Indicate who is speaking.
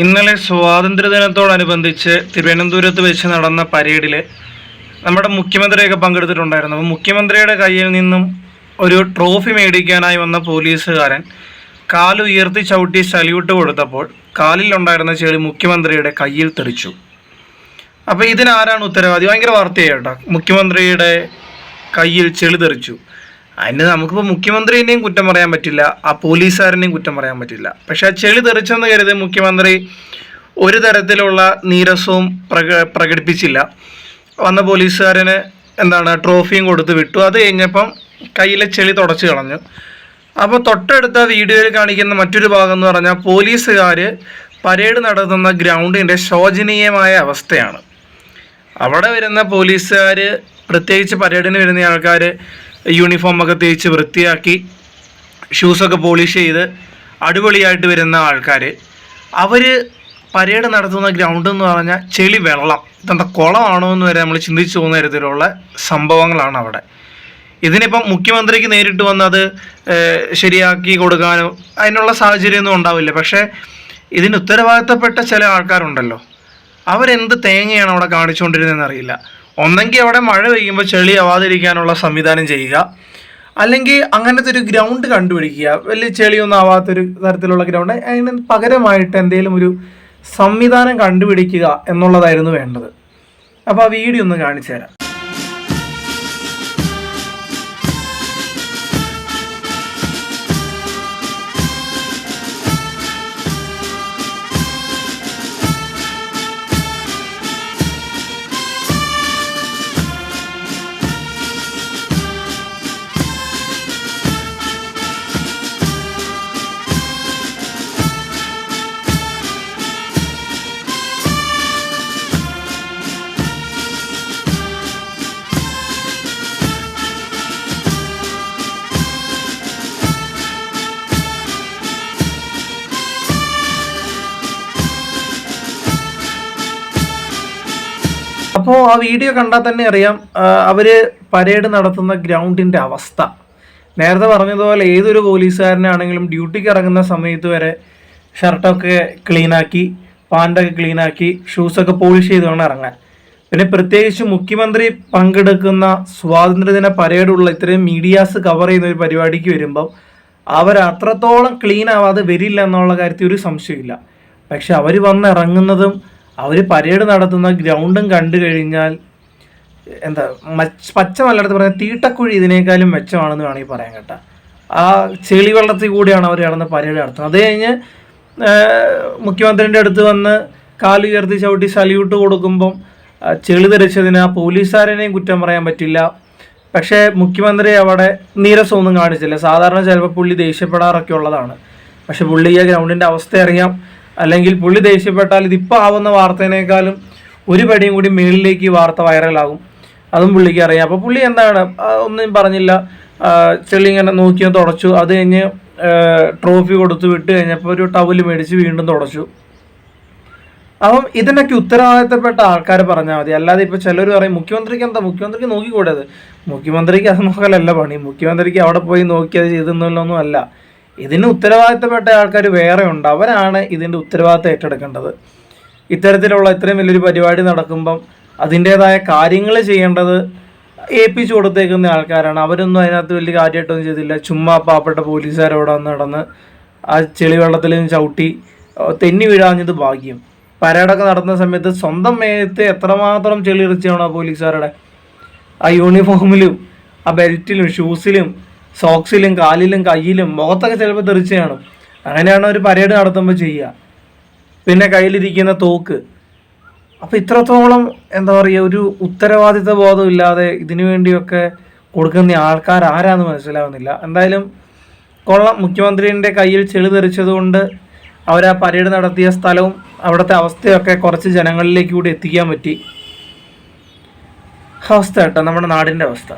Speaker 1: ഇന്നലെ സ്വാതന്ത്ര്യദിനത്തോടനുബന്ധിച്ച് തിരുവനന്തപുരത്ത് വെച്ച് നടന്ന പരേഡിൽ നമ്മുടെ മുഖ്യമന്ത്രിയൊക്കെ പങ്കെടുത്തിട്ടുണ്ടായിരുന്നു. അപ്പോൾ മുഖ്യമന്ത്രിയുടെ കയ്യിൽ നിന്നും ഒരു ട്രോഫി മേടിക്കാനായി വന്ന പോലീസുകാരൻ കാലുയർത്തി ചവിട്ടി സല്യൂട്ട് കൊടുത്തപ്പോൾ കാലിലുണ്ടായിരുന്ന ചെളി മുഖ്യമന്ത്രിയുടെ കയ്യിൽ തെറിച്ചു. അപ്പോൾ ഇതിനാരാണ് ഉത്തരവാദി? ഭയങ്കര വാർത്തയായിട്ടോ മുഖ്യമന്ത്രിയുടെ കയ്യിൽ ചെളി തെറിച്ചു. അതിന് നമുക്കിപ്പോൾ മുഖ്യമന്ത്രിനെയും കുറ്റം പറയാൻ പറ്റില്ല ആ പോലീസുകാരനെയും കുറ്റം പറയാൻ പറ്റില്ല. പക്ഷെ ആ ചെളി തെറിച്ചെന്ന് കരുതി മുഖ്യമന്ത്രി ഒരു തരത്തിലുള്ള നീരസവും പ്രക പ്രകടിപ്പിച്ചില്ല. വന്ന പോലീസുകാരന് എന്താണ് ട്രോഫിയും കൊടുത്ത് വിട്ടു. അത് കഴിഞ്ഞപ്പം കയ്യിലെ ചെളി തുടച്ച് കളഞ്ഞു. അപ്പോൾ തൊട്ടടുത്ത വീഡിയോയിൽ കാണിക്കുന്ന മറ്റൊരു ഭാഗം എന്ന് പറഞ്ഞാൽ പോലീസുകാർ പരേഡ് നടത്തുന്ന ഗ്രൗണ്ടിന്റെ ശോചനീയമായ അവസ്ഥയാണ്. അവിടെ വരുന്ന പോലീസുകാർ പ്രത്യേകിച്ച് പരേഡിന് വരുന്ന ആൾക്കാർ യൂണിഫോമൊക്കെ തേച്ച് വൃത്തിയാക്കി ഷൂസൊക്കെ പോളിഷ് ചെയ്ത് അടിപൊളിയായിട്ട് വരുന്ന ആൾക്കാർ അവർ പരേഡ് നടത്തുന്ന ഗ്രൗണ്ട് എന്ന് പറഞ്ഞാൽ ചെളി വെള്ളം. ഇതെന്താ കുളമാണോ എന്ന് വരെ നമ്മൾ ചിന്തിച്ചു പോകുന്ന തരത്തിലുള്ള സംഭവങ്ങളാണ് അവിടെ. ഇതിനിപ്പം മുഖ്യമന്ത്രിക്ക് നേരിട്ട് വന്ന് അത് ശരിയാക്കി കൊടുക്കാനോ അതിനുള്ള സാഹചര്യമൊന്നും ഉണ്ടാവില്ല. പക്ഷേ ഇതിന് ഉത്തരവാദിത്തപ്പെട്ട ചില ആൾക്കാരുണ്ടല്ലോ. അവരെന്ത് തേങ്ങയാണ് അവിടെ കാണിച്ചുകൊണ്ടിരുന്നതെന്ന് അറിയില്ല. ഒന്നെങ്കിൽ അവിടെ മഴ പെയ്യുമ്പോൾ ചെളി ആവാതിരിക്കാനുള്ള സംവിധാനം ചെയ്യുക. അല്ലെങ്കിൽ അങ്ങനത്തെ ഒരു ഗ്രൗണ്ട് കണ്ടുപിടിക്കുക. വലിയ ചെളിയൊന്നും ആവാത്തൊരു തരത്തിലുള്ള ഗ്രൗണ്ട്. അതിന് പകരമായിട്ട് എന്തെങ്കിലും ഒരു സംവിധാനം കണ്ടുപിടിക്കുക എന്നുള്ളതായിരുന്നു വേണ്ടത്. അപ്പോൾ ആ വീഡിയോ ഒന്ന് കാണിച്ചു തരാം അപ്പോൾ ആ വീഡിയോ കണ്ടാൽ തന്നെ അറിയാം അവർ പരേഡ് നടത്തുന്ന ഗ്രൗണ്ടിന്റെ അവസ്ഥ. നേരത്തെ പറഞ്ഞതുപോലെ ഏതൊരു പോലീസുകാരനാണെങ്കിലും ഡ്യൂട്ടിക്ക് ഇറങ്ങുന്ന സമയത്ത് വരെ ഷർട്ടൊക്കെ ക്ലീനാക്കി പാന്റൊക്കെ ക്ലീനാക്കി ഷൂസൊക്കെ പോളിഷ് ചെയ്ത് വേണം ഇറങ്ങാൻ. പിന്നെ പ്രത്യേകിച്ച് മുഖ്യമന്ത്രി പങ്കെടുക്കുന്ന സ്വാതന്ത്ര്യദിന പരേഡുള്ള ഇത്രയും മീഡിയാസ് കവർ ചെയ്യുന്ന ഒരു പരിപാടിക്ക് വരുമ്പം അവർ അത്രത്തോളം ക്ലീൻ ആവാതെ വരില്ല എന്നുള്ള കാര്യത്തിൽ ഒരു സംശയമില്ല പക്ഷെ അവർ വന്ന് ഇറങ്ങുന്നതും അവർ പരേഡ് നടത്തുന്ന ഗ്രൗണ്ടും കണ്ടു കഴിഞ്ഞാൽ എന്താ മച്ച് പച്ച നല്ലടത്ത് പറഞ്ഞാൽ തീട്ടക്കുഴി ഇതിനേക്കാളും മെച്ചമാണെന്ന് വേണമെങ്കിൽ പറയാൻ കേട്ടോ. ആ ചെളി വെള്ളത്തിൽ കൂടിയാണ് അവർ നടന്ന് പരേഡ് നടത്തുന്നത്. അത് കഴിഞ്ഞ് മുഖ്യമന്ത്രിന്റെ അടുത്ത് വന്ന് കാലുയർത്തി ചവിട്ടി സല്യൂട്ട് കൊടുക്കുമ്പം ചെളി തെറിച്ചതിന് ആ പോലീസുകാരനെയും കുറ്റം പറയാൻ പറ്റില്ല. പക്ഷേ മുഖ്യമന്ത്രി അവിടെ നീരസമൊന്നും കാണിച്ചില്ല. സാധാരണ ചിലപ്പോൾ പുള്ളി ദേഷ്യപ്പെടാറൊക്കെ ഉള്ളതാണ്. പക്ഷെ പുള്ളി ആ ഗ്രൗണ്ടിന്റെ അവസ്ഥ അറിയാം. അല്ലെങ്കിൽ പുള്ളി ദേഷ്യപ്പെട്ടാൽ ഇതിപ്പോൾ ആവുന്ന വാർത്തേനേക്കാളും ഒരു പടിയും കൂടി മേളിലേക്ക് ഈ വാർത്ത വൈറലാകും. അതും പുള്ളിക്ക് അറിയാം. അപ്പോൾ പുള്ളി എന്താണ്? ഒന്നും പറഞ്ഞില്ല. ചെളി ഇങ്ങനെ നോക്കി തുടച്ചു. അത് കഴിഞ്ഞ് ട്രോഫി കൊടുത്തു വിട്ട് കഴിഞ്ഞപ്പോൾ ഒരു ടവൽ മേടിച്ച് വീണ്ടും തുടച്ചു. അപ്പം ഇതിനൊക്കെ ഉത്തരവാദിത്തപ്പെട്ട ആൾക്കാർ പറഞ്ഞാൽ മതി. അല്ലാതെ ഇപ്പോൾ ചിലർ പറയും മുഖ്യമന്ത്രിക്ക് എന്താ? മുഖ്യമന്ത്രിക്ക് നോക്കിക്കൂടത് മുഖ്യമന്ത്രിക്ക് അത് നോക്കലല്ല പണി. മുഖ്യമന്ത്രിക്ക് അവിടെ പോയി നോക്കി അത് ചെയ്തെന്നുള്ളൊന്നും അല്ല. ഇതിന് ഉത്തരവാദിത്തപ്പെട്ട ആൾക്കാർ വേറെ ഉണ്ട്. അവരാണ് ഇതിന്റെ ഉത്തരവാദിത്തം ഏറ്റെടുക്കേണ്ടത്. ഇത്തരത്തിലുള്ള ഇത്രയും വലിയൊരു പരിപാടി നടക്കുമ്പം അതിന്റേതായ കാര്യങ്ങൾ ചെയ്യേണ്ടത് ഏൽപ്പിച്ചു കൊടുത്തേക്കുന്ന ആൾക്കാരാണ്. അവരൊന്നും അതിനകത്ത് വലിയ കാര്യമായിട്ടൊന്നും ചെയ്തില്ല. ചുമ്മാ പാവപ്പെട്ട പോലീസുകാരവിടെ വന്ന് നടന്ന് ആ ചെളി വെള്ളത്തിൽ ചവിട്ടി തെന്നി വീഴാഞ്ഞത് ഭാഗ്യം. പരേഡൊക്കെ നടത്തുന്ന സമയത്ത് സ്വന്തം മേത്ത് എത്രമാത്രം ചെളി ഇറിച്ചാണ് ആ പോലീസുകാരുടെ? ആ യൂണിഫോമിലും ആ ബെൽറ്റിലും ഷൂസിലും സോക്സിലും കാലിലും കയ്യിലും മുഖത്തൊക്കെ ചിലപ്പോൾ തെറിച്ച് കാണും. അങ്ങനെയാണ് ഒരു പരേഡ് നടത്തുമ്പോൾ ചെയ്യുക. പിന്നെ കയ്യിലിരിക്കുന്ന തോക്ക്. അപ്പോൾ ഇത്രത്തോളം എന്താ പറയുക ഒരു ഉത്തരവാദിത്വ ബോധം ഇല്ലാതെ ഇതിനു വേണ്ടിയൊക്കെ കൊടുക്കുന്ന ആൾക്കാർ ആരാന്ന് മനസ്സിലാവുന്നില്ല. എന്തായാലും കൊള്ളാം. മുഖ്യമന്ത്രിന്റെ കയ്യിൽ ചെളി തെറിച്ചതുകൊണ്ട് അവർ ആ പരേഡ് നടത്തിയ സ്ഥലവും അവിടുത്തെ അവസ്ഥയൊക്കെ കുറച്ച് ജനങ്ങളിലേക്ക് കൂടി എത്തിക്കാൻ പറ്റി. അവസ്ഥ കേട്ടോ നമ്മുടെ നാടിന്റെ അവസ്ഥ.